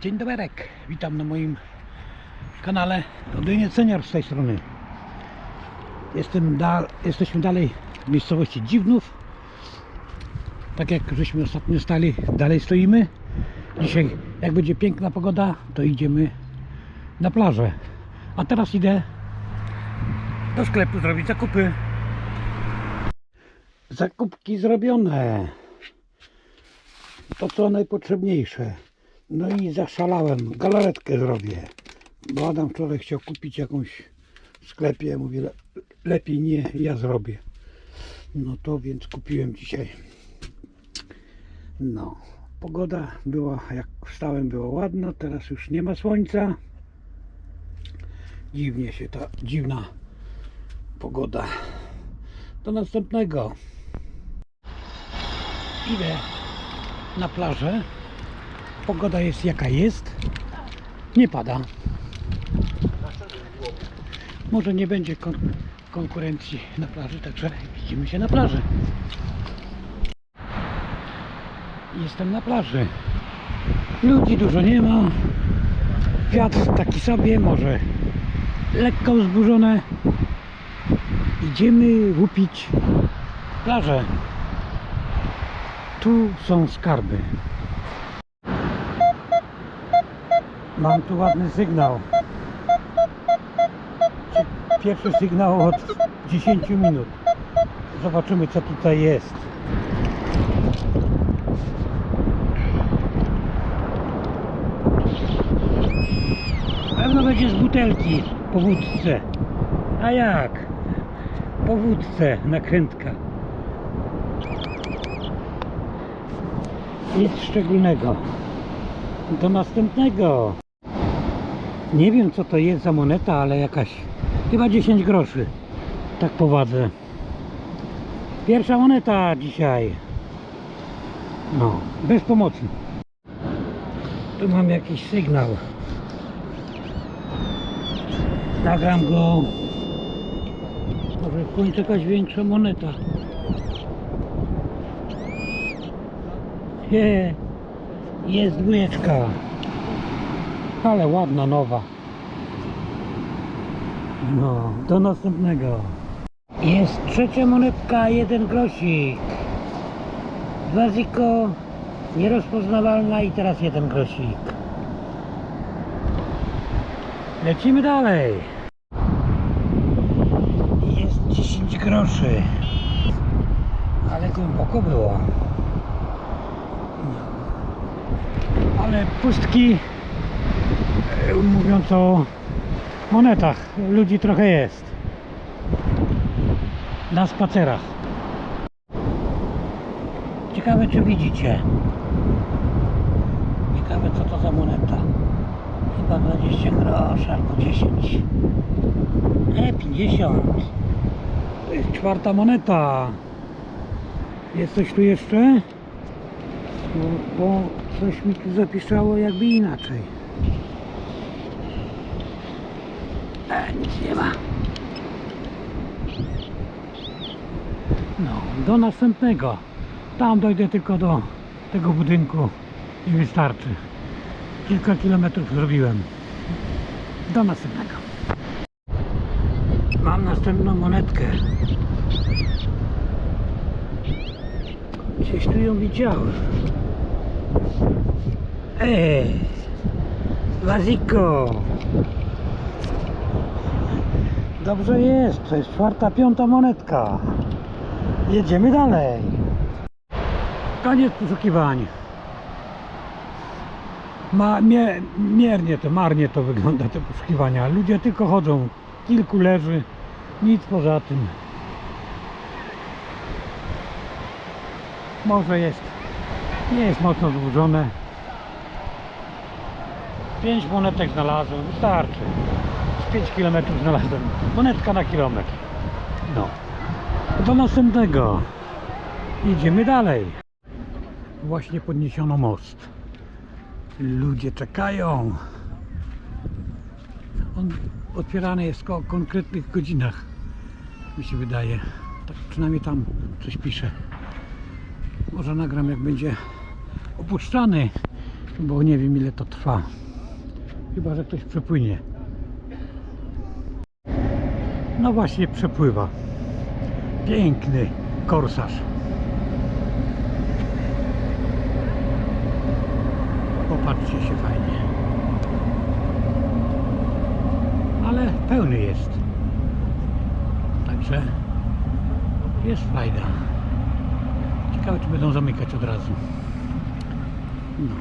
Dzień doberek, witam na moim kanale Oddynie Senior z tej strony. Jestem da, jesteśmy dalej w miejscowości Dziwnów. Tak jak żeśmy ostatnio stali, dalej stoimy. Dzisiaj, jak będzie piękna pogoda, to idziemy na plażę. A teraz idę do sklepu zrobić zakupy. Zakupki zrobione. To co najpotrzebniejsze. No i zaszalałem. Galaretkę zrobię. Bo Adam wczoraj chciał kupić jakąś w sklepie. Mówię, le- lepiej nie, ja zrobię. No to więc kupiłem dzisiaj. No, pogoda była, jak wstałem, była ładna. Teraz już nie ma słońca. Dziwnie się ta dziwna pogoda. Do następnego. Idę na plażę. Pogoda jest jaka jest. Nie pada. Może nie będzie kon konkurencji na plaży, także widzimy się na plaży. Jestem na plaży. Ludzi dużo nie ma. Wiatr taki sobie, może lekko wzburzone. Idziemy łupić plażę. Tu są skarby. Mam tu ładny sygnał. Pierwszy sygnał od 10 minut. Zobaczymy co tutaj jest. Pewno będzie z butelki po wódce. A jak? Po wódce nakrętka. Nic szczególnego. Do następnego. Nie wiem co to jest za moneta, ale jakaś chyba 10 groszy. Tak powadzę. Pierwsza moneta dzisiaj. No, bez pomocy. Tu mam jakiś sygnał. Nagram go. Może w końcu jakaś większa moneta. Je, jest dwójeczka. Ale ładna, nowa. No, do następnego. Jest trzecia monetka, jeden grosik. Dwa ziko, nierozpoznawalna i teraz jeden grosik. Lecimy dalej. Jest 10 groszy. Ale głęboko było. Ale pustki, mówiąc o monetach, ludzi trochę jest. Na spacerach. Ciekawe czy widzicie. Ciekawe co to za moneta. Chyba 20 groszy albo 10. E, 50. To jest czwarta moneta. Jest coś tu jeszcze? Bo, bo coś mi tu zapisało jakby inaczej. E, nic nie ma. No, do następnego. Tam dojdę tylko do tego budynku i wystarczy. Kilka kilometrów zrobiłem. Do następnego. Mam następną monetkę. Gdzieś tu ją widziałem. Ej! Waziko! Dobrze jest, to jest czwarta, piąta monetka. Jedziemy dalej. Koniec poszukiwań. Ma, mie, miernie to, marnie to wygląda te poszukiwania. Ludzie tylko chodzą, kilku leży, nic poza tym. Może jest, nie jest mocno zburzone. Pięć monetek znalazłem, wystarczy. Z 5 km znalazłem. Monetka na kilometr. No. Do następnego. Idziemy dalej. Właśnie podniesiono most. Ludzie czekają. On otwierany jest o konkretnych godzinach. Mi się wydaje. Tak przynajmniej tam coś pisze. Może nagram jak będzie opuszczany. bo nie wiem ile to trwa. Chyba, że ktoś przepłynie. No właśnie przepływa. Piękny korsarz. Popatrzcie się fajnie. Ale pełny jest. Także jest frajda. Ciekawe czy będą zamykać od razu. No.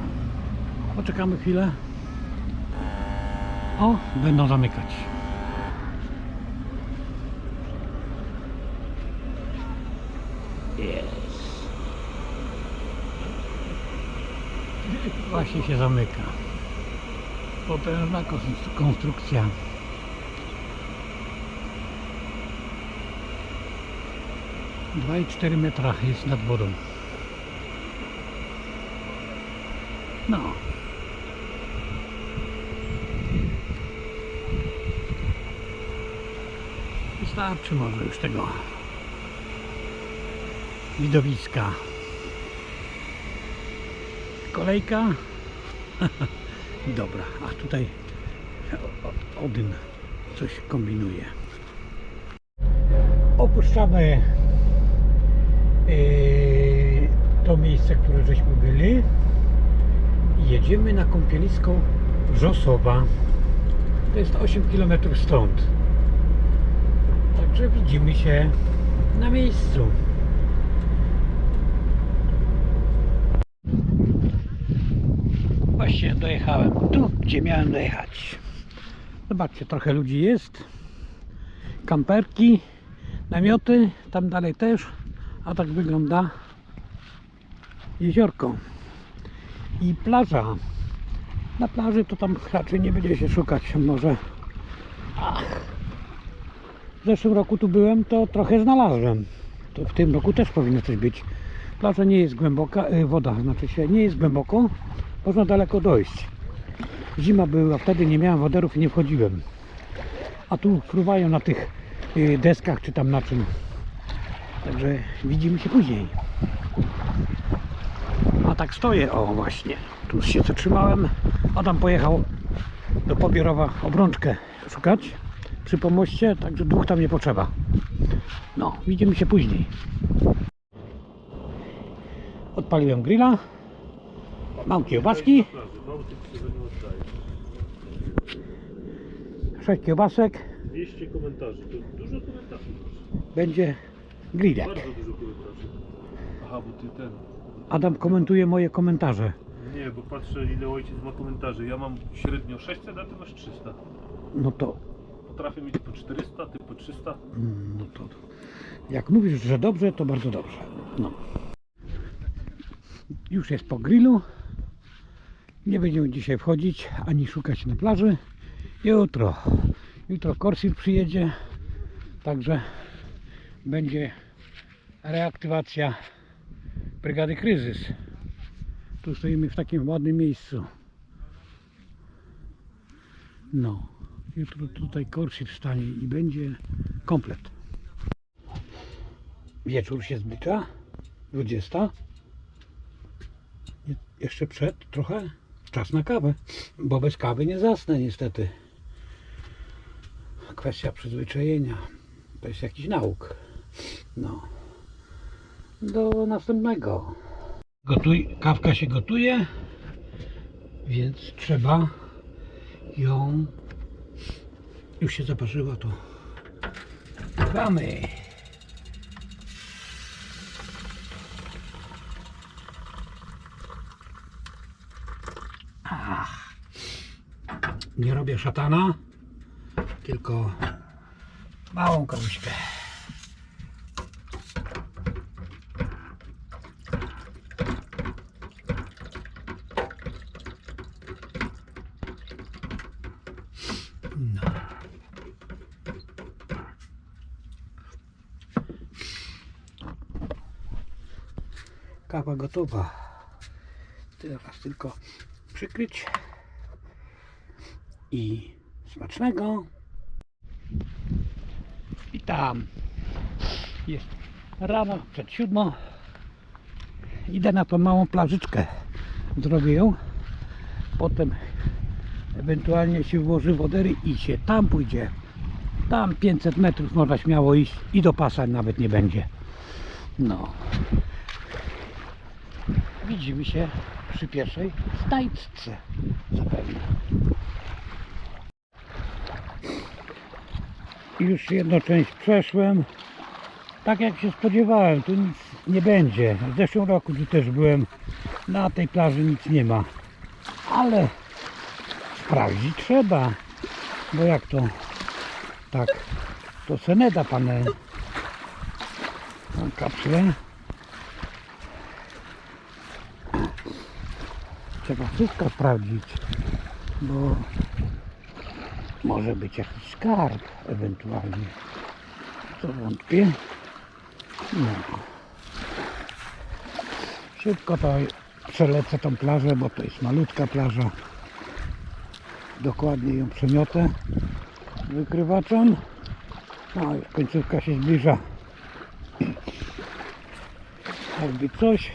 Poczekamy chwilę. O, będą zamykać. Jest. Właśnie się zamyka. Potężna kons- konstrukcja. Dwa i cztery metra jest nad wodą. No. Wystarczy może już tego widowiska. Kolejka. Dobra, a tutaj Odyn coś kombinuje. Opuszczamy yy, to miejsce, które żeśmy byli jedziemy na kąpielisko Wrzosowa. To jest 8 km stąd. Także widzimy się na miejscu. Właśnie dojechałem tu, gdzie miałem dojechać. Zobaczcie, trochę ludzi jest. Kamperki, namioty, tam dalej też. A tak wygląda jeziorko. I plaża. Na plaży to tam raczej nie będzie się szukać. Może Ach. w zeszłym roku tu byłem, to trochę znalazłem. To w tym roku też powinno coś być. Plaża nie jest głęboka, y, woda znaczy się nie jest głęboko, można daleko dojść. Zima była, wtedy nie miałem woderów i nie wchodziłem. A tu fruwają na tych y, deskach czy tam na czym. Także widzimy się później. A tak stoję, o właśnie. Tu się zatrzymałem. Adam pojechał do Pobiorowa obrączkę szukać przy pomoście, także dwóch tam nie potrzeba. No, widzimy się później. Odpaliłem grilla. Mam kiełbaski. Sześć kiełbasek. 200 komentarzy. To dużo komentarzy. Będzie grillek. Bardzo dużo komentarzy. Aha, bo ty ten. Adam komentuje moje komentarze. Nie, bo patrzę ile ojciec ma komentarzy. Ja mam średnio 600, a ty masz 300. No to, Potrafię mieć po 400, ty po 300. mm, no to jak mówisz, że dobrze, to bardzo dobrze. No. Już jest po grillu. Nie będziemy dzisiaj wchodzić ani szukać na plaży. Jutro. Jutro Korsir przyjedzie. Także będzie reaktywacja brygady kryzys. Tu stoimy w takim ładnym miejscu. No. Jutro tutaj Korsir wstanie i będzie komplet. Wieczór się zbliża. 20. Je- Jeszcze przed trochę czas na kawę, bo bez kawy nie zasnę niestety. Kwestia przyzwyczajenia. To jest jakiś nauk. No. Do następnego. Gotuj, kawka się gotuje, więc trzeba ją już się zaparzyła to gramy. Ach. Nie robię szatana, tylko małą kałuśkę. No. Kawa gotowa. Teraz tylko przykryć. I smacznego. I tam jest rano przed siódmą. Idę na tą małą plażyczkę. Zrobię ją. potem ewentualnie się włoży wodery i się tam pójdzie. Tam 500 metrów można śmiało iść i do pasa nawet nie będzie. No. Widzimy się przy pierwszej stajtce zapewne. Już jedną część przeszłem. Tak jak się spodziewałem, tu nic nie będzie. W zeszłym roku tu też byłem. Na tej plaży nic nie ma. Ale sprawdzić trzeba. Bo jak to tak, to se nie da pane. Mam kapsle. Trzeba wszystko sprawdzić, bo może być jakiś skarb ewentualnie. Co wątpię. No. Szybko to przelecę tą plażę, bo to jest malutka plaża. Dokładnie ją przemiotę wykrywaczem. No już końcówka się zbliża. Jakby coś,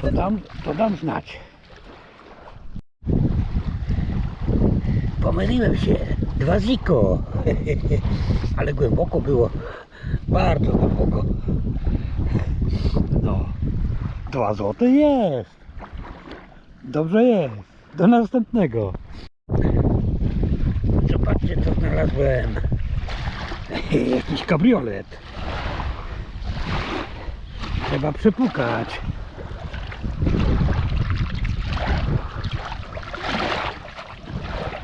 to dam, to dam znać. Pomyliłem się. Dwa ziko. Ale głęboko było. Bardzo głęboko. No. Dwa złote jest. Dobrze jest. Do następnego. Zobaczcie co znalazłem. Jakiś kabriolet. Trzeba przepukać.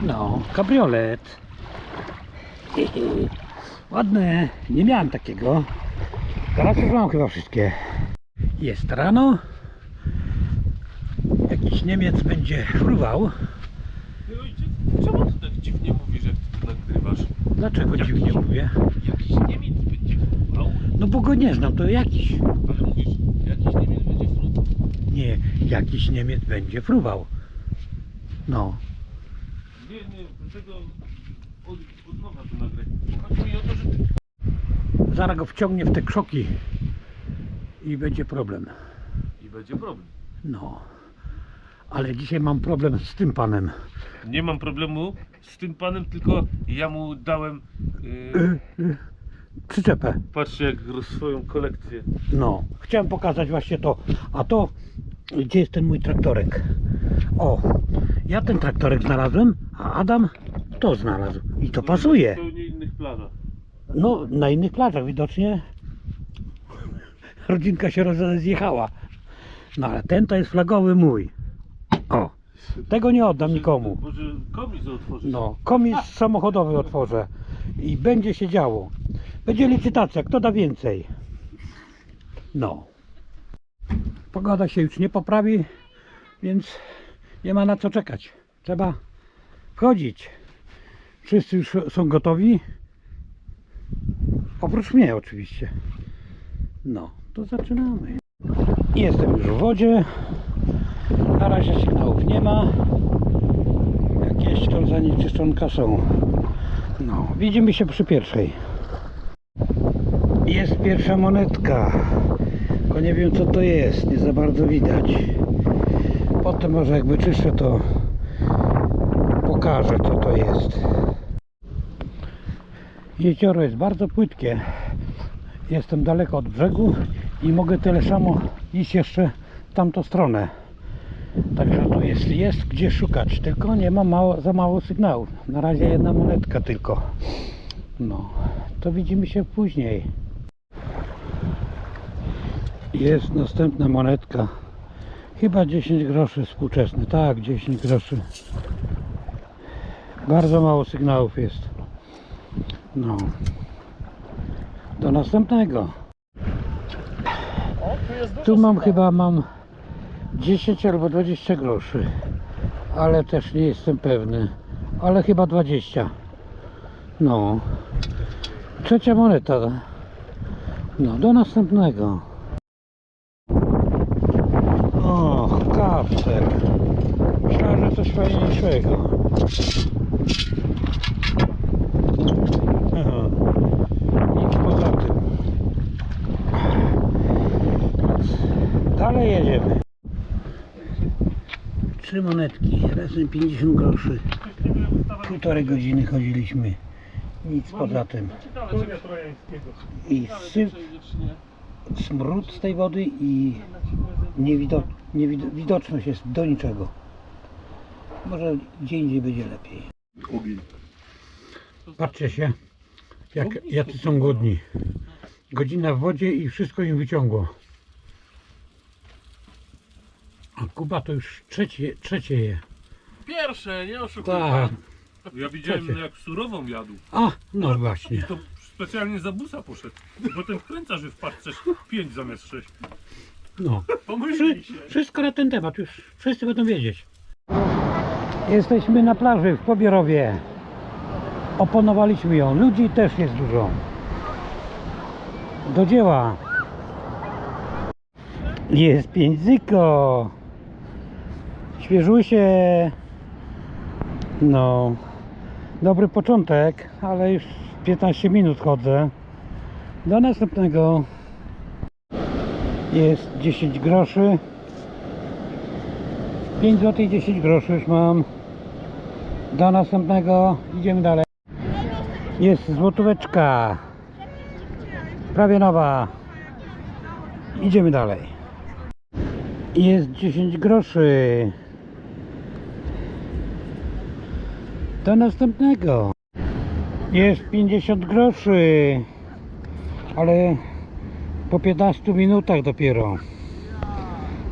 No, kabriolet. Ładne. Nie miałem takiego. Teraz już mam chyba wszystkie. Jest rano. Jakiś Niemiec będzie fruwał. Ty ojciec, czemu ty tak dziwnie mówisz, jak ty tu nagrywasz? Dlaczego Jakiś- dziwnie mówię? Jakiś Niemiec będzie fruwał, No bo go nie znam, to jakiś. ale mówisz, jakiś Niemiec będzie fruwał. Nie, jakiś Niemiec będzie fruwał. No. Nie, nie, dlatego od, od nowa to nagraj. Chodzi mi o to, że. Zaraz go wciągnie w te krzoki i będzie problem. I będzie problem. No. Ale dzisiaj mam problem z tym panem. Nie mam problemu z tym panem, tylko ja mu dałem... Yy, Przyczepę. patrzcie jak roz- swoją kolekcję. No. Chciałem pokazać właśnie to. A to, gdzie jest ten mój traktorek? O, ja ten traktorek znalazłem, a Adam to znalazł. I to pasuje. W zupełnie innych planach. No, na innych plażach widocznie rodzinka się rozjechała. No ale ten to jest flagowy mój. O, tego nie oddam nikomu. Może komis otworzyć? No, komis samochodowy otworzę i będzie się działo. Będzie licytacja, kto da więcej. No. Pogoda się już nie poprawi, więc nie ma na co czekać. Trzeba wchodzić. Wszyscy już są gotowi. Oprócz mnie oczywiście. No, to zaczynamy. Jestem już w wodzie. Na razie sygnałów nie ma. Jakieś to zanieczyszczonka są. No, widzimy się przy pierwszej. Jest pierwsza monetka. Tylko nie wiem co to jest, nie za bardzo widać. Potem może jak wyczyszczę to pokażę co to jest. Jezioro jest bardzo płytkie. Jestem daleko od brzegu i mogę tyle samo iść jeszcze w tamtą stronę. Także tu jest, jest gdzie szukać, tylko nie ma mało, za mało sygnałów. Na razie jedna monetka tylko. No, to widzimy się później. Jest następna monetka. Chyba 10 groszy współczesny. Tak, 10 groszy. Bardzo mało sygnałów jest. No. Do następnego. Tu mam chyba mam 10 albo 20 groszy. Ale też nie jestem pewny. Ale chyba 20. No. Trzecia moneta. No, do następnego. Fajniejszego. Aha. Nic poza tym. Dalej jedziemy. Trzy monetki, razem 50 groszy. Półtorej godziny chodziliśmy. Nic poza tym. I syf, smród z tej wody i niewidok, niewid, widoczność jest do niczego. Może gdzie indziej będzie lepiej. Ogień. Patrzcie się, jak, jacy są głodni. Godzina w wodzie i wszystko im wyciągło. A Kuba to już trzecie, trzecie je. Pierwsze, nie oszukuj Tak. pan. Ja widziałem Trzecie. jak surową jadł. A, no I właśnie. to specjalnie za busa poszedł. Bo ten wkręca, że wpadł też 5 zamiast 6. No. Pomyśleli się. Wszystko na ten temat, już wszyscy będą wiedzieć. Jesteśmy na plaży w Pobierowie. Oponowaliśmy ją. Ludzi też jest dużo. Do dzieła. Jest pięć zyko. Świeżusie. No. Dobry początek, ale już 15 minut chodzę. Do następnego. Jest 10 groszy. 5 zł i 10 groszy już mam. Do następnego. Idziemy dalej. Jest złotóweczka. Prawie nowa. Idziemy dalej. Jest 10 groszy. Do następnego. Jest 50 groszy. Ale po 15 minutach dopiero.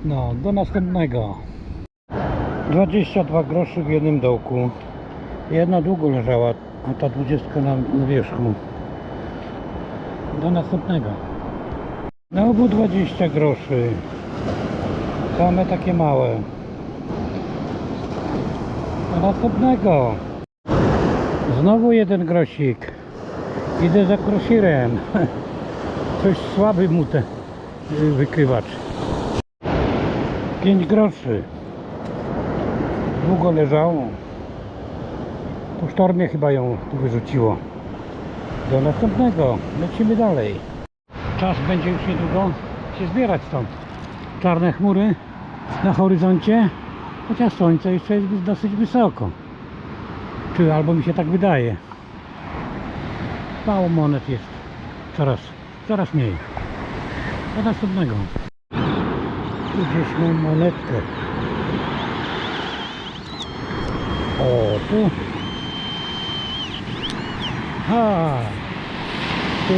No, do następnego. 22 groszy w jednym dołku. Jedna długo leżała, a ta 20 na, na wierzchu. Do następnego. Na obu 20 groszy. Same takie małe. Do następnego. Znowu jeden grosik. Idę za krosirem. Coś słaby mu ten y, wykrywacz. 5 groszy. Długo leżało. Po sztormie chyba ją tu wyrzuciło. Do następnego. Lecimy dalej. Czas będzie już niedługo się zbierać stąd. Czarne chmury na horyzoncie, chociaż słońce jeszcze jest dosyć wysoko. Czy albo mi się tak wydaje. Mało monet jest. Coraz, coraz mniej. Do następnego. Tu gdzieś mam monetkę. O, tu. Ha! Tu.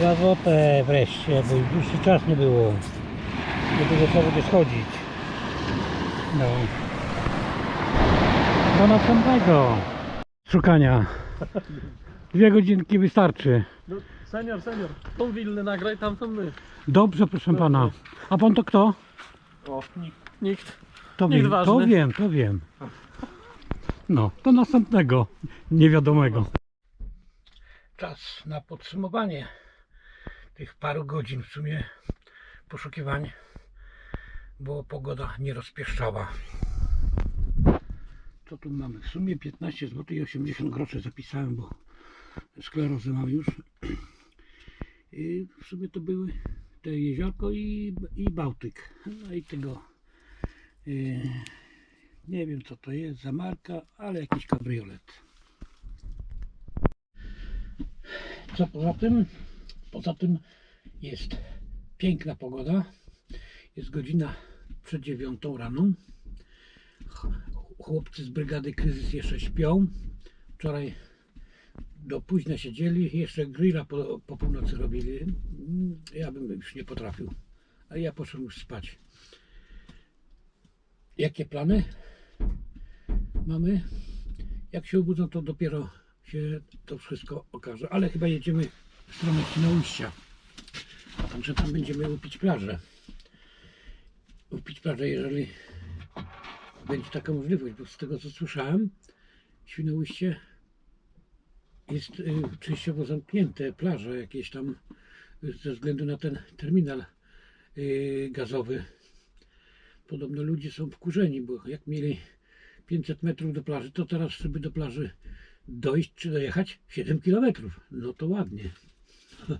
Dwa złote wreszcie, bo już dłuższy czas nie było. Nie było co będzie schodzić. No. Do następnego szukania. Dwie godzinki wystarczy. No, senior, senior, tą willę nagraj, tam są my. Dobrze, proszę pana. A pan to kto? O, nikt. Nikt. To Nikt wiem, ważny. to wiem, to wiem. No, do następnego niewiadomego. Czas na podsumowanie tych paru godzin w sumie poszukiwań, bo pogoda nie rozpieszczała. Co tu mamy? W sumie 15 zł i 80 groszy zapisałem, bo sklerozę mam już. I w sumie to były te jeziorko i, i Bałtyk. No i tego Yy, nie wiem co to jest za marka, ale jakiś kabriolet. Co poza tym? Poza tym jest piękna pogoda. Jest godzina przed dziewiątą rano. Ch- Chłopcy z brygady kryzys jeszcze śpią. Wczoraj do późna siedzieli, jeszcze grilla po, po północy robili. Ja bym już nie potrafił. A ja poszedłem już spać. Jakie plany mamy? Jak się obudzą, to dopiero się to wszystko okaże. Ale chyba jedziemy w stronę Świnoujścia. Także tam będziemy upić plażę. Upić plażę, jeżeli będzie taka możliwość, bo z tego co słyszałem, Świnoujście jest y, częściowo zamknięte, plaże jakieś tam y, ze względu na ten terminal y, gazowy podobno ludzie są wkurzeni, bo jak mieli 500 metrów do plaży, to teraz żeby do plaży dojść czy dojechać 7 kilometrów. No to ładnie.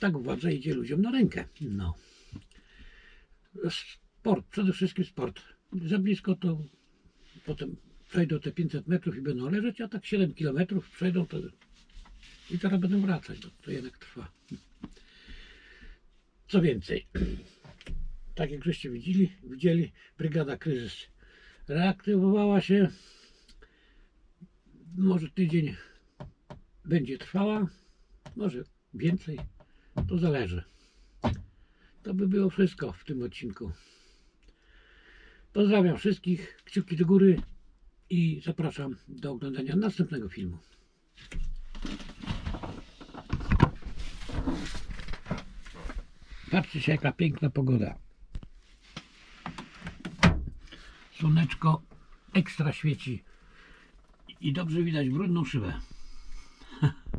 Tak władza idzie ludziom na rękę. No. sport, przede wszystkim sport. Za blisko to potem przejdą te 500 metrów i będą leżeć, a tak 7 kilometrów przejdą to i teraz będą wracać, bo to jednak trwa. Co więcej, tak jak żeście widzieli, widzieli, brygada kryzys reaktywowała się. Może tydzień będzie trwała, może więcej, to zależy. To by było wszystko w tym odcinku. Pozdrawiam wszystkich, kciuki do góry i zapraszam do oglądania następnego filmu. Patrzcie się jaka piękna pogoda. Słoneczko ekstra świeci i dobrze widać brudną szybę.